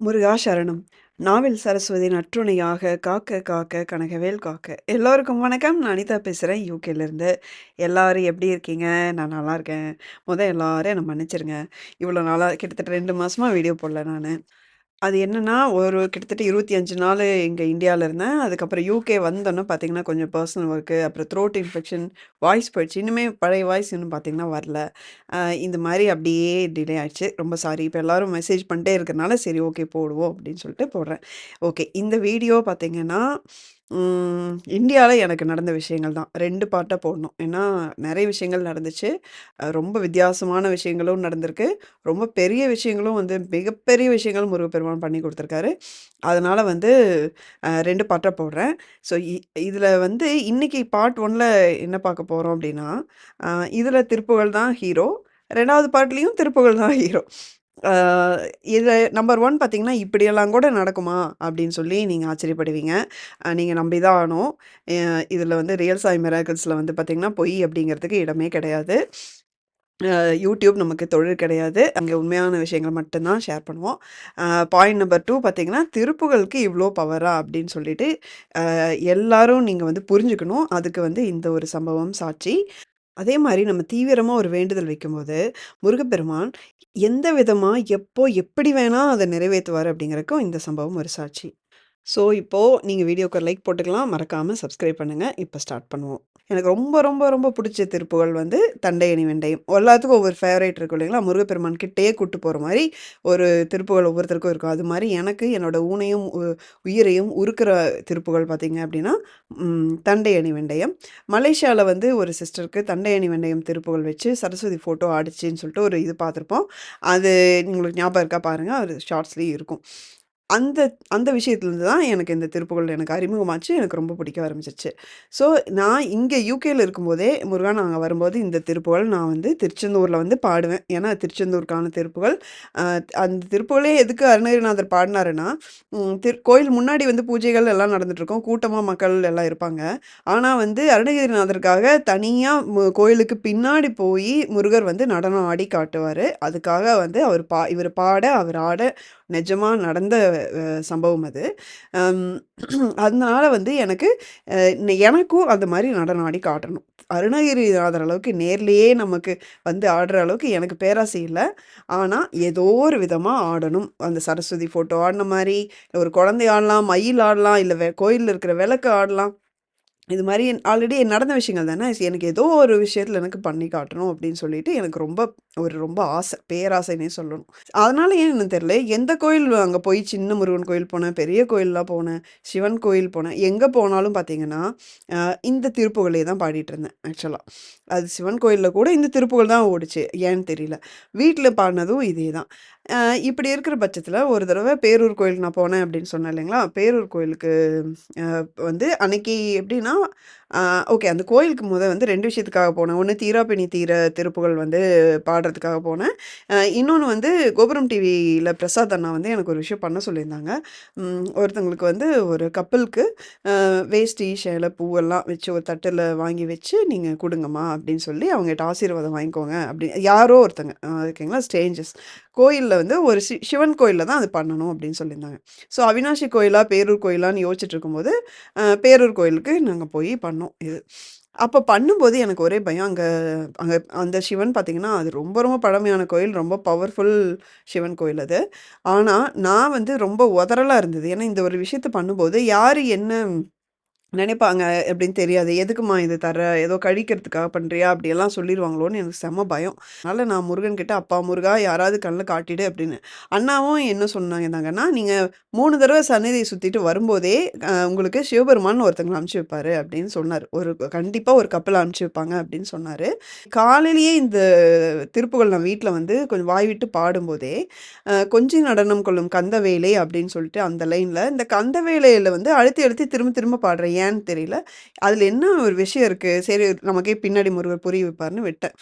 முருகா சரணம். நாவில் சரஸ்வதி நற்றுணையாக காக்க காக்க கனகவேல் காக்க. எல்லோருக்கும் வணக்கம். நான் அனிதா பேசுகிறேன் யூகேலேருந்து. எல்லோரும் எப்படி இருக்கீங்க? நான் நல்லா இருக்கேன். முதல் எல்லோரும் என்னை மன்னிச்சிருங்க. இவ்வளோ நாளாக கிட்டத்தட்ட ரெண்டு மாதமாக வீடியோ போடல நான் அது என்னன்னா, ஒரு கிட்டத்தட்ட 25 நாளு இங்க இந்தியால இருந்தேன். அதுக்கப்புறம் யூகே வந்தோனே பார்த்தீங்கன்னா, கொஞ்சம் பர்சனல் ஒர்க்கு, அப்புறம் த்ரோட் இன்ஃபெக்ஷன், வாய்ஸ் போயிடுச்சு. இன்னுமே பழைய வாய்ஸ் இன்னும் பார்த்தீங்கன்னா வரல. அ இந்த மாரி அப்படியே டிலே ஆயிடுச்சு. ரொம்ப சாரி. இப்ப எல்லாரும் மெசேஜ் பண்ணிட்டே இருக்கறனால, சரி ஓகே போடுவோம் அப்படின்னு சொல்லிட்டு போடுறேன். ஓகே. இந்த வீடியோ பார்த்தீங்கன்னா, ம் இந்தியால எனக்கு நடந்த விஷயங்கள் தான். 2 பார்ட்டா போடணும். ஏன்னா, நெறைய விஷயங்கள் நடந்துச்சு. அ ரொம்ப வித்தியாசமான விஷயங்களும் நடந்திருக்கு. ரொம்ப பெரிய விஷயங்களும் வந்து மிகப்பெரிய விஷயங்களும் முருகப்பெருமான் பண்ணி குடுத்துருக்காரு. அதனால வந்து அ 2 பார்ட்டா போடுறேன். ஸோ இ இதுல வந்து இன்னைக்கு பார்ட் 1ல என்ன பார்க்க போறோம் அப்படின்னா, அ இதுல திருப்புகழ் தான் ஹீரோ. 2வது பார்ட்லயும் திருப்புகழ் தான் ஹீரோ. இது நம்பர் ஒன் பார்த்தீங்கன்னா, இப்படியெல்லாம் கூட நடக்குமா? அப்படின்னு சொல்லி நீங்கள் ஆச்சரியப்படுவீங்க. நீங்கள் நம்பி தான் ஆகணும். இதில் வந்து ரியல் சாய் மிராக்கிள்ஸ்ல வந்து பார்த்தீங்கன்னா, பொய் அப்படிங்கிறதுக்கு இடமே கிடையாது. யூடியூப் நமக்கு தொழில் கிடையாது. அங்கே உண்மையான விஷயங்கள் மட்டும்தான் ஷேர் பண்ணுவோம். பாயிண்ட் நம்பர் டூ பார்த்தீங்கன்னா, திருப்புகளுக்கு இவ்வளோ பவரா? அப்படின்னு சொல்லிட்டு, எல்லாரும் நீங்கள் வந்து புரிஞ்சுக்கணும். அதுக்கு வந்து இந்த ஒரு சம்பவம் சாட்சி. அதே மாதிரி நம்ம தீவிரமாக ஒரு வேண்டுதல் வைக்கும்போது, முருகப்பெருமான் எந்த விதமாக எப்போ, எப்படி வேணால் அதை நிறைவேற்றுவார் அப்படிங்கிறக்கும் இந்த சம்பவம் ஒரு சாட்சி. ஸோ இப்போது நீங்கள் வீடியோக்கு லைக் போட்டுக்கலாம். மறக்காமல் சப்ஸ்கிரைப் பண்ணுங்கள் இப்போ ஸ்டார்ட் பண்ணுவோம். எனக்கு ரொம்ப ரொம்ப ரொம்ப பிடிச்ச திருப்புகள் வந்து "தண்டையணி வெண்டையும் எல்லாத்துக்கும் ஒவ்வொரு ஃபேவரேட் இருக்கும் இல்லைங்களா? முருகப்பெருமான் கிட்டே கூட்டு போகிற மாதிரி ஒரு திருப்புகள் ஒவ்வொருத்தருக்கும் இருக்கும். அது மாதிரி எனக்கு என்னோட ஊனையும், உயிரையும் உருக்கிற திருப்புகள் பார்த்திங்க அப்படின்னா, "தண்டையணி வெண்டயம்." மலேசியாவில் வந்து ஒரு சிஸ்டருக்கு "தண்டையணி வெண்டயம்" திருப்புகள் வச்சு சரஸ்வதி ஃபோட்டோ ஆடிச்சின்னு சொல்லிட்டு ஒரு இது பார்த்துருப்போம். அது உங்களுக்கு ஞாபகம் இருக்கா பாருங்கள் அது ஷார்ட்ஸ்லேயும் இருக்கும். அந்த அந்த விஷயத்துலேருந்து தான் எனக்கு இந்த திருப்புகள் எனக்கு அறிமுகமாச்சு. எனக்கு ரொம்ப பிடிக்க ஆரம்பிச்சிச்சு ஸோ நான் இங்கே யூகேயில் இருக்கும்போதே, முருகா அங்கே வரும்போது இந்த திருப்புகள் நான் வந்து திருச்செந்தூரில் வந்து பாடுவேன். ஏன்னா திருச்செந்தூருக்கான திருப்புகள் அந்த திருப்புகளே எதுக்கு அருணகிரிநாதர் பாடினாருன்னா திரு கோயில் முன்னாடி வந்து பூஜைகள் எல்லாம் நடந்துட்டுருக்கும். கூட்டமாக மக்கள் எல்லாம் இருப்பாங்க. ஆனால் வந்து அருணகிரிநாதருக்காக தனியாக மு கோயிலுக்கு பின்னாடி போய் முருகர் வந்து நடனம் ஆடி காட்டுவார் அதுக்காக வந்து அவர் பா இவர் பாட, அவர் ஆட நிஜமாக நடந்த சம்பவம் அது. அதனால வந்து எனக்கு எனக்கும் அந்த மாதிரி நடனம் ஆடி காட்டணும். அருணகிரிநாதர் அளவுக்கு நேர்லேயே நமக்கு வந்து ஆடுற அளவுக்கு எனக்கு பேராசை இல்லை ஆனால் ஏதோ ஒரு விதமாக ஆடணும். அந்த சரஸ்வதி ஃபோட்டோ ஆடின மாதிரி ஒரு குழந்தை ஆடலாம், மயில் ஆடலாம், இல்லை வெ கோயிலில் இருக்கிற விளக்கு ஆடலாம். இது மாதிரி ஆல்ரெடி நடந்த விஷயங்கள் தானே. எனக்கு ஏதோ ஒரு விஷயத்தில் எனக்கு பண்ணி காட்டணும் அப்படின்னு சொல்லிட்டு எனக்கு ரொம்ப ஒரு ரொம்ப ஆசை. பேராசைன்னே சொல்லணும். அதனால ஏன்னு எனக்கு தெரியல. எந்த கோயில் அங்கே போய் சின்ன முருகன் கோயில் போனேன், பெரிய கோயிலெலாம் போனேன், சிவன் கோயில் போனேன். எங்கே போனாலும் பார்த்தீங்கன்னா, இந்த திருப்புகழே தான் பாடிட்டு இருந்தேன் ஆக்சுவலாக அது சிவன் கோயிலில் கூட இந்த திருப்புகள் தான் ஓடுச்சு. ஏன்னு தெரியல. வீட்டில் பாடினதும் இதே தான். இப்படி இருக்கிற பட்சத்தில் ஒரு தடவை பேரூர் கோயிலுக்கு நான் போனேன் அப்படின்னு சொன்னேன் இல்லைங்களா? பேரூர் கோயிலுக்கு வந்து அன்னைக்கு எப்படின்னா, ஓகே அந்த கோயிலுக்கு முத வந்து ரெண்டு விஷயத்துக்காக போனேன். ஒன்று தீராப்பிணி தீர" திருப்புகழ் வந்து பாடுறதுக்காக போனேன். இன்னொன்று வந்து கோபுரம் டிவியில் பிரசாத் அண்ணா வந்து எனக்கு ஒரு விஷயம் பண்ண சொல்லியிருந்தாங்க. ஒருத்தவங்களுக்கு வந்து ஒரு கப்பலுக்கு வேஷ்டி, சேலை, பூவெல்லாம் வச்சு ஒரு தட்டில் வாங்கி வச்சு, நீங்கள் கொடுங்கம்மா அப்படின்னு சொல்லி அவங்ககிட்ட ஆசீர்வாதம் வாங்கிக்கோங்க அப்படின்னு யாரோ ஒருத்தங்க ஓகேங்களா? ஸ்டேஞ்சஸ் கோயிலில் வந்து ஒரு சி சிவன் கோயில்ல தான் அது பண்ணணும் அப்படின்னு சொல்லியிருந்தாங்க. ஸோ அவினாஷி கோயிலா, பேரூர் கோயிலான்னு யோசிச்சுட்டு இருக்கும்போது, பேரூர் கோயிலுக்கு நாங்கள் போய் பண்ணோம் இது. அப்போ பண்ணும்போது எனக்கு ஒரே பயம். அங்கே அங்கே அந்த சிவன் பார்த்திங்கன்னா அது ரொம்ப ரொம்ப பழமையான கோயில். ரொம்ப பவர்ஃபுல் சிவன் கோயில் அது. ஆனால் நான் வந்து ரொம்ப உதறலாக இருந்தது. ஏன்னா இந்த ஒரு விஷயத்த பண்ணும்போது, யார் என்ன நினைப்பாங்க அப்படின்னு தெரியாது. "எதுக்கும்மா இது தர ஏதோ கழிக்கிறதுக்காக பண்ணுறியா அப்படியெல்லாம் சொல்லிடுவாங்களோன்னு எனக்கு செம்ம பயம். அதனால் நான் முருகன் கிட்ட, "அப்பா முருகா யாராவது கண்ணில் காட்டிடு" அப்படின்னு. அண்ணாவும் என்ன சொன்னாங்கன்னா, "நீங்க 3 தடவ சன்னதிய சுத்திட்டு வரும்போதே, உங்களுக்கு சிவபெருமான் ஒருத்தங்களை அனுப்பிச்சி வைப்பாரு" அப்படின்னு சொன்னார் ஒரு கண்டிப்பாக ஒரு கப்பல் அனுப்பிச்சு வைப்பாங்க அப்படின்னு சொன்னார் காலையிலேயே இந்த திருப்புகள் நான் வீட்டில் வந்து கொஞ்சம் வாய் விட்டு பாடும்போதே, கொஞ்சம் நடனம் கொள்ளும் கந்த வேலை அப்படின்னு சொல்லிட்டு அந்த லைனில் இந்த கந்த வேலையில் வந்து அழுத்தி அழுத்தி திரும்ப திரும்ப பாடுறேன். ஏன்னு தெரியல. அதில் என்ன ஒரு விஷயம் இருக்குது சரி நமக்கே பின்னாடி முருகர் புரிய வைப்பாருன்னு விட்டேன்.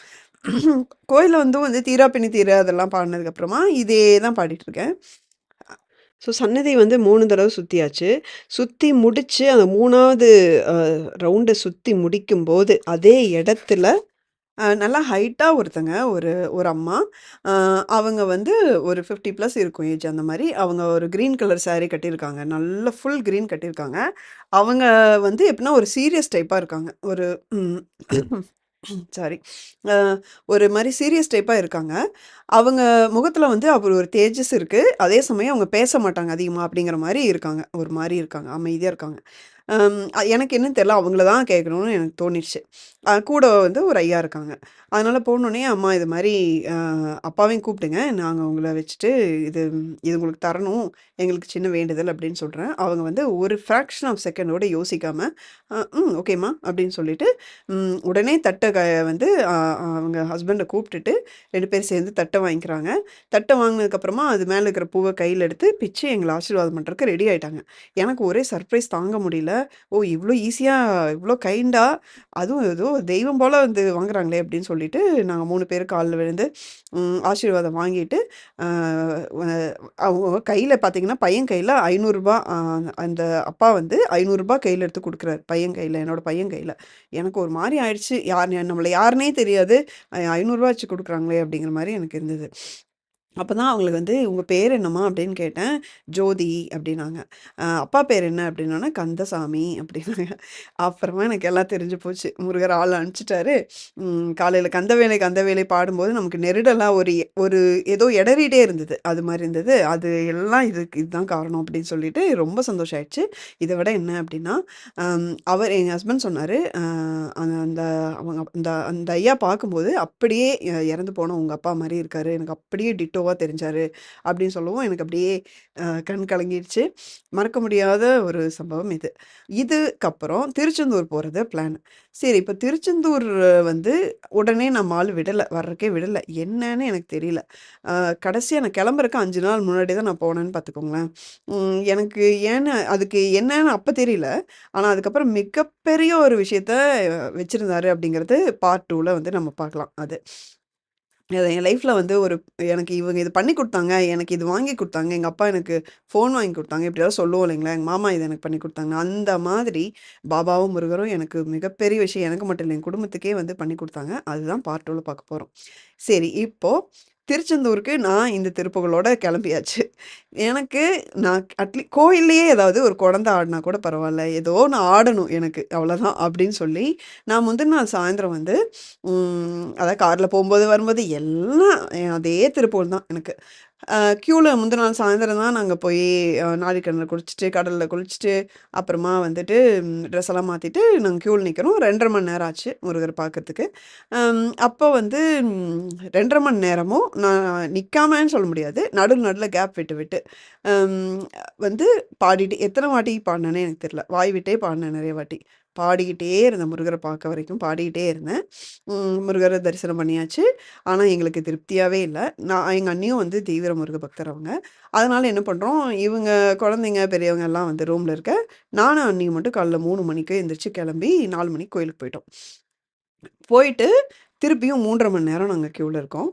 கோயிலில் வந்து வந்து தீராப்பிணி தீர" அதெல்லாம் பாடினதுக்கப்புறமா இதே தான் பாடிட்டுருக்கேன். ஸோ சன்னதி வந்து மூணு தடவை சுற்றியாச்சு சுற்றி முடித்து அந்த மூணாவது ரவுண்டை சுற்றி முடிக்கும்போது, அதே இடத்துல நல்லா ஹைட்டாக ஒருத்தங்க ஒரு ஒரு அம்மா. அவங்க வந்து ஒரு ஃபிஃப்டி ப்ளஸ் இருக்கும் ஏஜ் அந்த மாதிரி அவங்க ஒரு க்ரீன் கலர் சாரி கட்டியிருக்காங்க. நல்ல ஃபுல் க்ரீன் கட்டியிருக்காங்க. அவங்க வந்து எப்படின்னா ஒரு சீரியஸ் டைப்பாக இருக்காங்க. ஒரு சாரி. ஒரு மாதிரி சீரியஸ் டைப்பாக இருக்காங்க. அவங்க முகத்தில் வந்து அப்புறம் ஒரு தேஜஸ் இருக்குது அதே சமயம் அவங்க பேச மாட்டாங்க அதிகமாக அப்படிங்கிற மாதிரி இருக்காங்க. ஒரு மாதிரி இருக்காங்க. அமைதியாக இருக்காங்க. எனக்கு என்னன்னு தெரில அவங்கள தான் கேட்கணும்னு எனக்கு தோணிடுச்சு கூட வந்து ஒரு ஐயா இருக்காங்க. அதனால் போனோடனே "அம்மா இது மாதிரி அப்பாவையும் கூப்பிடுங்க. நாங்கள் அவங்கள வச்சுட்டு இது இது உங்களுக்கு தரணும். எங்களுக்கு சின்ன வேண்டுதல்" அப்படின்னு சொல்கிறேன் அவங்க வந்து ஒரு ஃபிராக்ஷன் ஆஃப் செகண்டோட யோசிக்காமல் ம் ஓகேம்மா" அப்படின்னு சொல்லிட்டு, உடனே தட்டை க வந்து அவங்க ஹஸ்பண்டை கூப்பிட்டுட்டு ரெண்டு பேரும் சேர்ந்து தட்டை வாங்கிக்கிறாங்க. தட்டை வாங்கினதுக்கப்புறமா அது மேலே இருக்கிற பூவை கையில் எடுத்து பிச்சு எங்களை ஆசீர்வாதம் பண்ணுறதுக்கு ரெடி ஆகிட்டாங்க எனக்கு ஒரே சர்ப்ரைஸ் தாங்க முடியல. ஓ! இவ்வளோ ஈஸியாக இவ்வளோ கைண்டா, அதுவும் ஏதோ தெய்வம் போல் வந்து வாங்குறாங்களே அப்படின்னு சொல்லிட்டு, நாங்க 3 பேரும் காலில் விழுந்து, ஆசீர்வாதம் வாங்கிட்டு, அவங்க கையில் பார்த்தீங்கன்னா, பையன் கையில் ஐநூறுரூபா அந்த அப்பா வந்து ஐநூறுரூபா கையில் எடுத்து கொடுக்குறாரு பையன் கையில் என்னோடய பையன் கையில் எனக்கு ஒரு மாதிரி ஆயிடுச்சு. யார் நம்மளை யாருன்னே தெரியாது. அ ரூ. 500 வச்சு கொடுக்குறாங்களே அப்படிங்கிற மாதிரி எனக்கு இருந்தது. அப்போ தான் அவங்களுக்கு வந்து, உங்கள் பேர் என்னம்மா?" அப்படின்னு கேட்டேன். "ஜோதி" அப்படின்னாங்க. "அப்பா பேர் என்ன?" அப்படின்னா "கந்தசாமி" அப்படின்னாங்க. அப்புறமா எனக்கு எல்லாம் தெரிஞ்சு போச்சு. முருகர் ஆள் காலையில் கந்த வேலை கந்தவேலை கந்தவேலை பாடும்போது நமக்கு நெருடெல்லாம் ஒரு ஒரு ஏதோ இடறிட்டே இருந்தது. அது மாதிரி இருந்தது. அது எல்லாம் இதுக்கு இதுதான் காரணம் அப்படின்னு சொல்லிட்டு ரொம்ப சந்தோஷம் ஆயிடுச்சு. இதை விட என்ன அப்படின்னா, அவர் எங்கள் ஹஸ்பண்ட் சொன்னார் அந்த அவங்க அந்த அந்த ஐயா பார்க்கும்போது, "அப்படியே இறந்து போன உங்கள் அப்பா மாதிரி இருக்காரு. எனக்கு அப்படியே டிட்டோவா தெரிஞ்சார் அப்படின்னு சொல்லவும், எனக்கு அப்படியே கண் கலங்கிடுச்சு. மறக்க முடியாத ஒரு சம்பவம் இது. இதுக்கப்புறம் திருச்செந்தூர் போகிறது பிளான். சரி இப்போ திருச்செந்தூர் வந்து உடனே நம்ம ஆள் விடலை வர்றக்கே விடலை என்னன்னு எனக்கு தெரியல. கடைசியாக நான் கிளம்புறக்கு அஞ்சு நாள் முன்னாடி தான் நான் போனேன்னு பார்த்துக்கோங்களேன். எனக்கு ஏன்னு அதுக்கு என்னன்னு அப்போ தெரியல. ஆனால் அதுக்கப்புறம் மிகப்பெரிய ஒரு விஷயத்த வச்சுருந்தாரு அப்படிங்கிறது பார்ட் டூவில் வந்து நம்ம பார்க்கலாம் அது. என் லைஃப்பில் வந்து ஒரு எனக்கு இவங்க இது பண்ணி கொடுத்தாங்க எனக்கு இது வாங்கி கொடுத்தாங்க எங்கள் அப்பா எனக்கு ஃபோன் வாங்கி கொடுத்தாங்க இப்படியாவது சொல்லுவோம் இல்லைங்களா? எங்கள் மாமா இது எனக்கு பண்ணி கொடுத்தாங்க அந்த மாதிரி பாபாவும், முருகரும் எனக்கு மிகப்பெரிய விஷயம். எனக்கு மட்டும் இல்லை என் குடும்பத்துக்கே வந்து பண்ணி கொடுத்தாங்க அதுதான் பார்ட் டூவில் பார்க்க போகிறோம் சரி, இப்போது திருச்செந்தூருக்கு நான் இந்த திருப்புகளோட கிளம்பியாச்சு. எனக்கு நான் அட்லீ கோயில்லையே ஏதாவது ஒரு குழந்த ஆடினா கூட பரவாயில்ல ஏதோ ஒன்று ஆடணும் எனக்கு. அவ்வளோதான் அப்படின்னு சொல்லி, நான் முந்தின நாள் சாயந்தரம் வந்து அதாவது அதான் போகும்போது வரும்போது எல்லாம் அதே திருப்புகழ் தான் எனக்கு. க்யூவில் முந்தின நாள் சாயந்தரம் தான் நாங்கள் போய் அ குளிச்சுட்டு, கடலில் குளிச்சுட்டு, அப்புறமா வந்துட்டு ட்ரெஸ் எல்லாம் மாற்றிட்டு நாங்கள் க்யூவில் நிற்கிறோம் ரெண்டரை மணி நேரம் ஆச்சு முருகர் பார்க்கறதுக்கு. அப்போ வந்து ரெண்டரை மணி நேரமும் நான் நிற்காமன்னு சொல்ல முடியாது. நடு நடுவில் கேப் விட்டு விட்டு வந்து பாடிட்டு எத்தனை வாட்டி பாடினேன்னு எனக்கு தெரியல. வாய் விட்டே பாடினேன் நிறைய வாட்டி. பாடிக்கிட்டே இருந்தேன் முருகரை பார்க்க வரைக்கும் பாடிக்கிட்டே இருந்தேன். முருகரை தரிசனம் பண்ணியாச்சு. ஆனால் எங்களுக்கு திருப்தியாகவே இல்லை நான் எங்கள் அண்ணியும் வந்து தீவிர முருக பக்தர் அவங்க. அதனால் என்ன பண்ணுறோம் இவங்க குழந்தைங்க, பெரியவங்க எல்லாம் வந்து ரூமில் இருக்க, நானும் அண்ணியும் மட்டும் காலைல மூணு மணிக்கு எழுந்திரிச்சு கிளம்பி நாலு மணிக்கு கோயிலுக்கு போயிட்டோம். போயிட்டு திருப்பியும் 3 1/2 மணி நேரம் நாங்கள் க்யூவில் இருக்கோம்.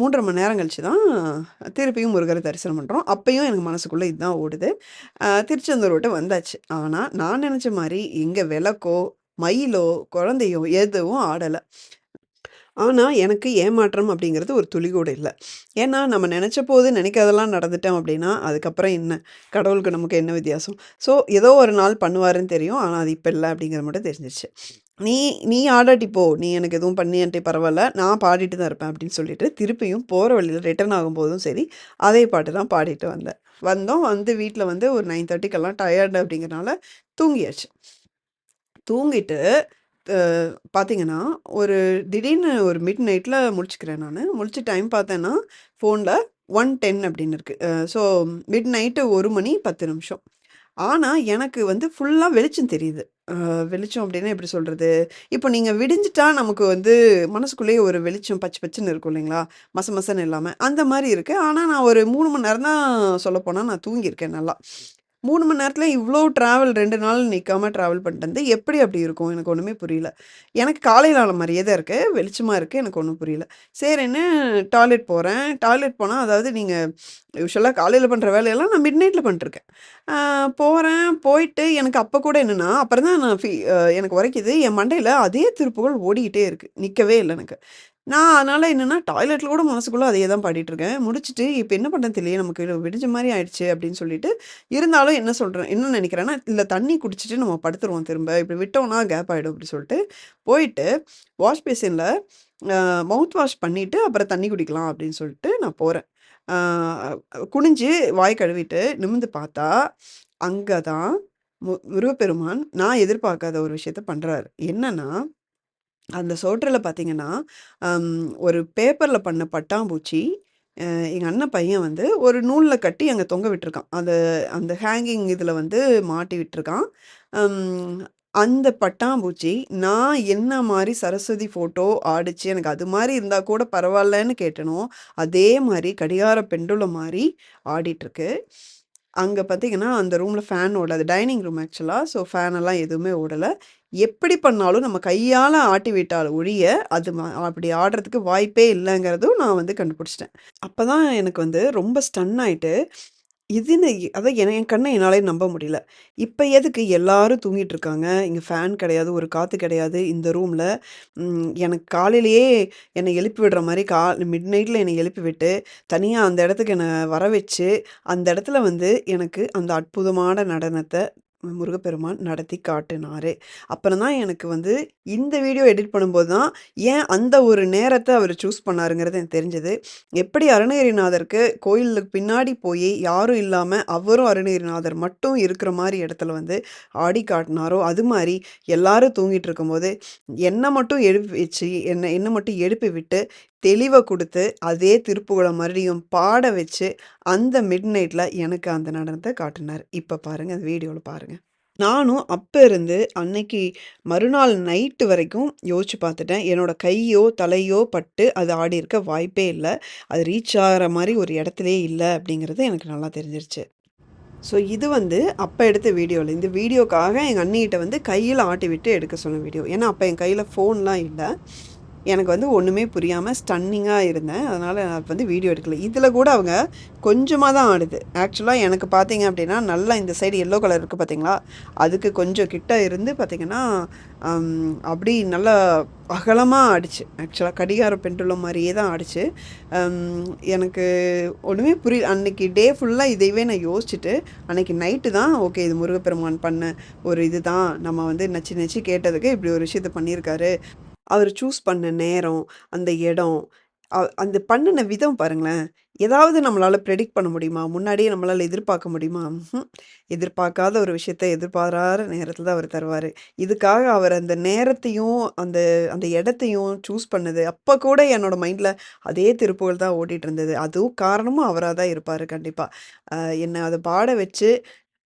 மூன்றரை மணி நேரம் கழிச்சு தான் திருப்பியும் முருகரை தரிசனம் பண்ணுறோம் அப்பையும் எனக்கு மனசுக்குள்ளே இதுதான் ஓடுது. திருச்செந்தூர் விட்டு வந்தாச்சு. ஆனால் நான் நினச்ச மாதிரி எங்கே விளக்கோ, மயிலோ, குழந்தையோ எதுவும் ஆடலை ஆனால் எனக்கு ஏமாற்றம் அப்படிங்கிறது ஒரு துளி கூட இல்லை ஏன்னா, நம்ம நினச்ச போது நினைக்காதெல்லாம் நடந்துட்டோம் அப்படின்னா, அதுக்கப்புறம் என்ன? கடவுளுக்கு நமக்கு என்ன வித்தியாசம்? ஸோ, ஏதோ ஒரு நாள் பண்ணுவாருன்னு தெரியும். ஆனால் அது இப்போ இல்லை அப்படிங்கிறது மட்டும் தெரிஞ்சிருச்சு. "நீ நீ ஆடாட்டி போ. நீ எனக்கு எதுவும் பண்ணியன்ட்டே பரவாயில்ல நான் பாடிட்டு தான் இருப்பேன்." அப்படின்னு சொல்லிட்டு, திருப்பியும் போகிற வழியில் ரிட்டர்ன் ஆகும்போதும் சரி, அதே பாட்டு தான் பாடிட்டு வந்தேன். வந்தோம். வந்து வீட்டில் வந்து ஒரு 9:30க்கெல்லாம் டயர்டு அப்படிங்கிறனால தூங்கியாச்சு. தூங்கிட்டு பார்த்தீங்கன்னா, ஒரு திடீர்னு ஒரு மிட் நைட்டில் முடிச்சுக்கிறேன் நான் முடிச்சு டைம் பார்த்தேன்னா, ஃபோனில் ஒன் டென் அப்படின்னு இருக்குது ஸோ மிட் நைட்டு ஒரு மணி 10 நிமிஷம். ஆனா, எனக்கு வந்து ஃபுல்லா வெளிச்சம் தெரியுது. அ வெளிச்சம் அப்படின்னா எப்படி சொல்றது? இப்போ நீங்க விடிஞ்சுட்டா நமக்கு வந்து மனசுக்குள்ளேயே ஒரு வெளிச்சம் பச்ச பச்சன்னு இருக்கும் இல்லைங்களா? மச மசன்னு இல்லாம. அந்த மாரி இருக்கு. ஆனா, நான் ஒரு 3 மணி நேரம் தான் சொல்லப்போனா நான் தூங்கியிருக்கேன் நல்லா. மூணு மணி நேரத்தில் இவ்வளோ ட்ராவல் ரெண்டு நாள் நிற்காமல் ட்ராவல் பண்ணிட்டு வந்து எப்படி அப்படி இருக்கும்? எனக்கு ஒன்றுமே புரியல. எனக்கு காலையில் ஆள மாதிரியே தான் இருக்குது வெளிச்சமாக இருக்குது எனக்கு ஒன்றும் புரியல. சரின்னு டாய்லெட் போகிறேன் டாய்லெட் போனால் அதாவது நீங்கள் யூஸ்வலாக காலையில் பண்ணுற வேலையெல்லாம் நான் மிட் நைட்டில் பண்ணிட்டுருக்கேன். போகிறேன் போயிட்டு எனக்கு அப்போ கூட என்னென்னா அப்புறம் தான் நான் ஃபீ எனக்கு உரைக்குது. என் மண்டையில் அதே திருப்புகள் ஓடிக்கிட்டே இருக்குது நிற்கவே இல்லை எனக்கு. நான் அதனால் என்னென்னா டாய்லெட்டில் கூட மனசுக்குள்ளே அதையே தான் பாடிட்டுருக்கேன். முடிச்சுட்டு இப்போ என்ன பண்றதுன்னு தெரியலையே! நமக்கு விடிஞ்ச மாதிரி ஆயிடுச்சு அப்படின்னு சொல்லிட்டு, இருந்தாலும் என்ன சொல்கிறேன் என்ன நினைக்கிறேன்னா இல்லை தண்ணி குடிச்சுட்டு நம்ம படுத்துருவோம் திரும்ப. இப்படி விட்டோம்னா கேப் ஆகிடும் அப்படி சொல்லிட்டு, போயிட்டு வாஷ் பேசினில் மவுத் வாஷ் பண்ணிவிட்டு அப்புறம் தண்ணி குடிக்கலாம் அப்படின்னு சொல்லிட்டு நான் போகிறேன் குனிஞ்சு வாய் கழுவிட்டு நிமிர்ந்து பார்த்தா, அங்கே தான் மு முருகப்பெருமான் நான் எதிர்பார்க்காத ஒரு விஷயத்த பண்ணுறாரு என்னன்னா, அந்த சோற்றில் பார்த்தீங்கன்னா, ஒரு பேப்பரில் பண்ண பட்டாம்பூச்சி, எங்கள் அண்ணன் பையன் வந்து ஒரு நூலில் கட்டி அங்கே தொங்க விட்டுருக்கான். அந்த அந்த ஹேங்கிங் இதில் வந்து மாட்டி விட்டுருக்கான். அந்த பட்டாம்பூச்சி நான் என்ன மாதிரி சரஸ்வதி ஃபோட்டோ ஆடிச்சு, எனக்கு அது மாதிரி இருந்தால் கூட பரவாயில்லன்னு கேட்டேனோ, அதே மாதிரி கடிகார பெண்டுலம் மாதிரி ஆடிட்டுருக்கு. அங்கே பார்த்தீங்கன்னா, அந்த ரூமில் ஃபேன் ஓடாது. டைனிங் ரூம் ஆக்சுவலாக ஸோ ஃபேனெல்லாம் எதுவுமே ஓடலை. எப்படி பண்ணாலும் நம்ம கையால் ஆட்டி விட்டால் ஒழிய, அது அப்படி ஆடுறதுக்கு வாய்ப்பே இல்லைங்கிறதும் நான் வந்து கண்டுபிடிச்சிட்டேன். அப்போ தான் எனக்கு வந்து ரொம்ப ஸ்டன் ஆகிட்டு இதுன்னு அதான் என் என் கண்ண என்னாலயே நம்ப முடியல. இப்ப எதுக்கு எல்லாரும் தூங்கிட்டு இருக்காங்க. இங்க ஃபேன் கிடையாது, ஒரு காத்து கிடையாது இந்த ரூம்ல. ம் எனக்கு காலையிலேயே என்னை எழுப்பி விடுற மாரி கா மிட் நைட்ல என்னை எழுப்பி விட்டு, தனியா அந்த இடத்துக்கு என்ன வர வச்சு, அந்த இடத்துல வந்து எனக்கு அந்த அற்புதமான நடனத்த முருகப்பெருமான் நடத்தி காட்டினார் அப்புறம் தான் எனக்கு வந்து இந்த வீடியோ எடிட் பண்ணும்போது தான், ஏன் அந்த ஒரு நேரத்தை அவர் சூஸ் பண்ணாருங்கிறது எனக்கு தெரிஞ்சது. எப்படி அருணகிரிநாதருக்கு கோயிலுக்கு பின்னாடி போய் யாரும் இல்லாமல் அவரும் அருணகிரிநாதர் மட்டும் இருக்கிற மாதிரி இடத்துல வந்து ஆடி காட்டினாரோ, அது மாதிரி எல்லாரும் தூங்கிட்டு இருக்கும்போது, என்னை மட்டும் எழுப்பி வச்சு, என்ன என்ன மட்டும் எழுப்பி விட்டு, தெளிவை கொடுத்து அதே திருப்புகளை மறுபடியும் பாட வச்சு, அந்த மிட் நைட்டில் எனக்கு அந்த நடனத்தை காட்டினார் இப்போ பாருங்கள் அந்த வீடியோவில் பாருங்கள் நானும் அப்போ இருந்து அன்னைக்கு மறுநாள் நைட்டு வரைக்கும் யோசிச்சு பார்த்துட்டேன். என்னோடய கையோ, தலையோ பட்டு அது ஆடியிருக்க வாய்ப்பே இல்லை அது ரீச் ஆகிற மாதிரி ஒரு இடத்துலையே இல்லை அப்படிங்கிறது எனக்கு நல்லா தெரிஞ்சிருச்சு. ஸோ இது வந்து அப்போ எடுத்த வீடியோவில் இந்த வீடியோக்காக எங்கள் அண்ணிகிட்ட வந்து கையில் ஆட்டி விட்டு எடுக்க சொன்ன வீடியோ. ஏன்னா, அப்போ என் கையில் ஃபோன்லாம் இல்லை எனக்கு வந்து ஒன்றுமே புரியாமல் ஸ்டன்னிங்காக இருந்தேன். அதனால் நான் வந்து வீடியோ எடுக்கல. இதில் கூட அவங்க கொஞ்சமாக தான் ஆடுது. ஆக்சுவலாக எனக்கு பார்த்தீங்க அப்படின்னா, நல்லா இந்த சைடு எல்லோ கலர் இருக்குது பார்த்தீங்களா? அதுக்கு கொஞ்சம் கிட்ட இருந்து பார்த்திங்கன்னா அப்படி நல்லா அகலமாக ஆடிச்சு ஆக்சுவலாக கடிகார பெண்டுள்ள மாதிரியே தான் ஆடிச்சு எனக்கு ஒன்றுமே புரியல. அன்னைக்கு டே ஃபுல்லாக இதையவே நான் யோசிச்சுட்டு, அன்னைக்கு நைட்டு தான் ஓகே இது முருகப்பெருமான் பண்ண ஒரு இதுதான். நம்ம வந்து நச்சு நச்சு கேட்டதுக்கு இப்படி ஒரு விஷயத்தை பண்ணியிருக்காரு. அவர் சூஸ் பண்ண நேரம், அந்த இடம், அ அந்த பண்ணின விதம் பாருங்களேன். ஏதாவது நம்மளால் ப்ரெடிக்ட் பண்ண முடியுமா? முன்னாடியே நம்மளால் எதிர்பார்க்க முடியுமா? எதிர்பார்க்காத ஒரு விஷயத்த எதிர்பாராத நேரத்தில் தான் அவர் தருவார் இதுக்காக அவர் அந்த நேரத்தையும், அந்த அந்த இடத்தையும் சூஸ் பண்ணது, அப்போ கூட என்னோடய மைண்டில் அதே திருப்புகள் தான் ஓடிட்டு இருந்தது. அதுவும் காரணமும் அவராக தான் இருப்பார் கண்டிப்பாக என்னை அதை பாட வச்சு,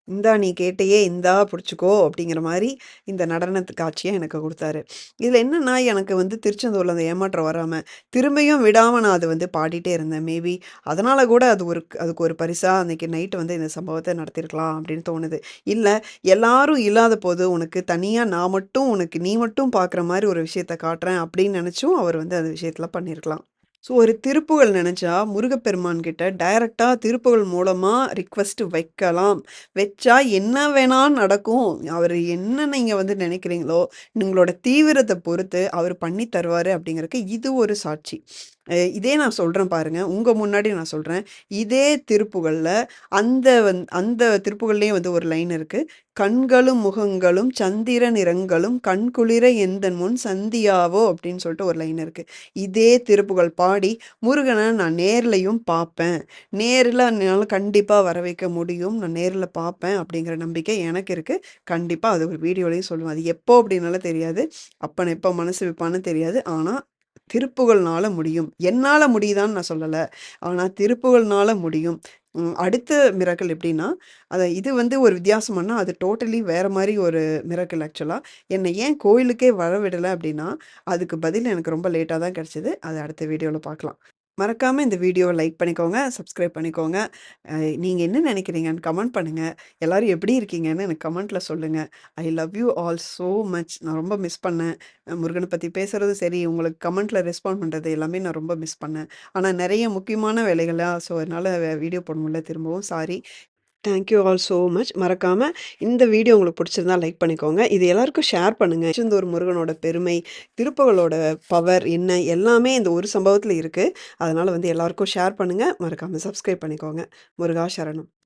"இந்தா நீ கேட்டையே இந்தா பிடிச்சிக்கோ அப்படிங்கிற மாதிரி இந்த நடனத்து காட்சியை எனக்கு கொடுத்தாரு இதில் என்னன்னா, எனக்கு வந்து திருச்செந்தூரில் அந்த ஏமாற்றம் வராமல் திரும்பியும் விடாமல் நான் அது வந்து பாடிட்டே இருந்தேன். மேபி அதனால் கூட அது ஒரு அதுக்கு ஒரு பரிசாக அன்றைக்கி நைட் வந்து இந்த சம்பவத்தை நடத்தியிருக்கலாம் அப்படின்னு தோணுது. இல்லை எல்லாரும் இல்லாதபோது உனக்கு தனியாக நான் மட்டும் உனக்கு நீ மட்டும் பார்க்குற மாதிரி ஒரு விஷயத்த காட்டுறேன் அப்படின்னு நினச்சும் அவர் வந்து அந்த விஷயத்தில் பண்ணியிருக்கலாம். ஸோ ஒரு திருப்புகள் நினச்சா முருகப்பெருமான் கிட்ட டைரக்டாக திருப்புகழ் மூலமாக ரிக்வெஸ்ட் வைக்கலாம். வச்சா என்ன வேணால் நடக்கும். அவர் என்ன நீங்கள் வந்து நினைக்கிறீங்களோ உங்களோட தீவிரத்தை பொறுத்து அவர் பண்ணி தருவார் அப்படிங்கிறதுக்கு இது ஒரு சாட்சி. இதே நான் சொல்கிறேன் பாருங்கள் உங்கள் முன்னாடி நான் சொல்கிறேன் இதே திருப்புகளில் அந்த வந் அந்த திருப்புகள்லேயும் வந்து ஒரு லைன் இருக்குது "கண்களும் முகங்களும் சந்திர நிறங்களும் கண்குளிர எந்தன் முன் சந்தியாவோ" அப்படின்னு சொல்லிட்டு ஒரு லைன் இருக்குது இதே திருப்புகள் பாடி முருகனை நான் நேர்லையும் பார்ப்பேன். நேரில் என்னால கண்டிப்பாக வர வைக்க முடியும். நான் நேரில் பார்ப்பேன் அப்படிங்கிற நம்பிக்கை எனக்கு இருக்குது கண்டிப்பாக அது ஒரு வீடியோலையும் சொல்லுவேன். அது எப்போ அப்படின்னால தெரியாது. அப்பன் எப்போ மனசு வைப்பான்னு தெரியாது. ஆனால் திருப்புகள்னால முடியும். என்னால் முடியுதான்னு நான் சொல்லலை ஆனால் திருப்புகழ்னால முடியும். அடுத்த மிரக்கல் எப்படின்னா, அதை இது வந்து ஒரு வித்தியாசம்னா அது டோட்டலி வேறு மாதிரி ஒரு மிரக்கல் ஆக்சுவலாக என்னை ஏன் கோயிலுக்கே வர விடலை அப்படின்னா, அதுக்கு பதில் எனக்கு ரொம்ப லேட்டாக தான் கிடச்சிது அதை அடுத்த வீடியோவில் பார்க்கலாம். மறக்காமல் இந்த வீடியோவை லைக் பண்ணிக்கோங்க, சப்ஸ்கிரைப் பண்ணிக்கோங்க. நீங்கள் என்ன நினைக்கிறீங்கன்னு கமெண்ட் பண்ணுங்கள் எல்லோரும் எப்படி இருக்கீங்கன்னு எனக்கு கமெண்ட்டில் சொல்லுங்கள் I love you all so much. நான் ரொம்ப மிஸ் பண்ணேன். முருகனை பற்றி பேசுகிறது சரி, உங்களுக்கு கமெண்ட்டில் ரெஸ்பாண்ட் பண்ணுறது எல்லாமே நான் ரொம்ப மிஸ் பண்ணேன். ஆனால் நிறைய முக்கியமான வேலைகளா, ஸோ அதனால் வீடியோ போட முடியல திரும்பவும் sorry. Thank you all so much. மறக்காமல் இந்த வீடியோ உங்களுக்கு பிடிச்சிருந்தா லைக் பண்ணிக்கோங்க. இது எல்லாருக்கும் ஷேர் பண்ணுங்க. திருச்செந்தூர் முருகனோட பெருமை, திருப்பகளோட பவர் என்ன எல்லாமே இந்த ஒரு சம்பவத்தில் இருக்குது அதனால் வந்து எல்லாருக்கும் ஷேர் பண்ணுங்க. மறக்காமல் சப்ஸ்கிரைப் பண்ணிக்கோங்க. முருகா சரணம்.